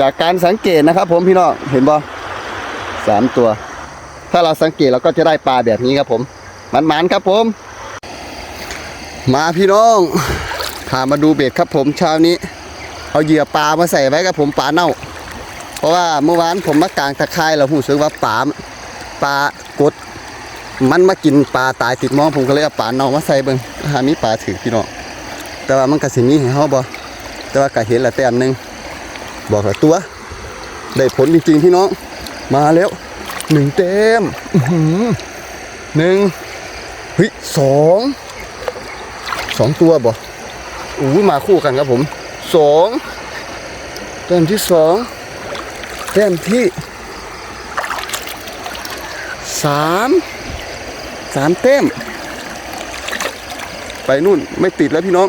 จากการสังเกตนะครับ ผมพี่น้องเห็นบ่สามตัว ถ้าเราสังเกตเราก็จะได้ปลาแบบนี้ครับผมมันๆครับผม มาพี่น้องพามาดูเบ็ดครับผมเช้านี้ เอาเหยื่อปลามาใส่ไว้ครับผมปลาเน่า เพราะว่าเมื่อวานผมมากางตะไคร่เราหูสึกว่าปลาปลากด มันมากินปลาตายติดมองผมก็เลยเอาปลาเน่ามาใส่เบิ่งหามีปลาถือพี่น้องแต่ว่ามันก็สิมีให้เฮาบ่แต่ว่าก็เห็นละแต้มหนึง บอกหละตัว ได้ผลจริงๆพี่น้อง มาแล้วหนึ่งเต็มหนึ่งเฮ้ยสองสองตัวบ่อู้มาคู่กันครับผมสองแต้มที่สองแต้มที่สามสามเต็มไปนู่นไม่ติดแล้วพี่น้อง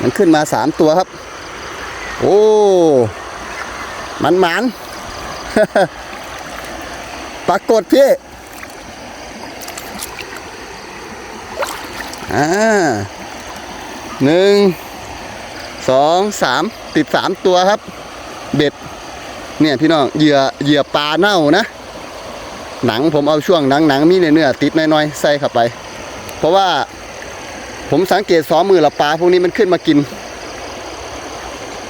มันขึ้นมาสามตัวครับ โอ้มันหมันปรากฏพี่อ่าหนึ่งสองสามติดสามตัวครับ เบ็ด เนี่ยพี่น้องเหยื่อเหยื่อปลาเน่านะ หนังผมเอาช่วงหนังหนังมีเนื้อติดน้อยๆใส่เข้าไป เพราะว่าผมสังเกตสองมือละปลาพวกนี้มันขึ้นมากิน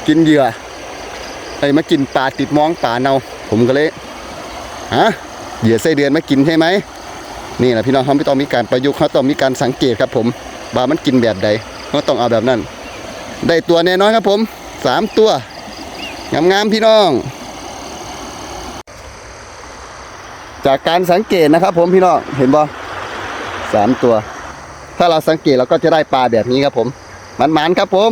กินเหยื่อไอ้มากินปลาติดมองปลาเนาผมก็เลยฮะเหยื่อไส้เดือนมากินใช่ไหมนี่แหละพี่น้องเขาไม่ต้องมีการประยุกต์เขาต้องมีการสังเกตครับผมว่ามันกินแบบใดเขาต้องเอาแบบนั้น ได้ตัวแน่นอนครับผมสามตัวงามๆพี่น้อง จากการสังเกตนะครับ ผมพี่น้องเห็นบ่สามตัว ถ้าเราสังเกตเราก็จะได้ปลาแบบนี้ครับผมมันๆครับผม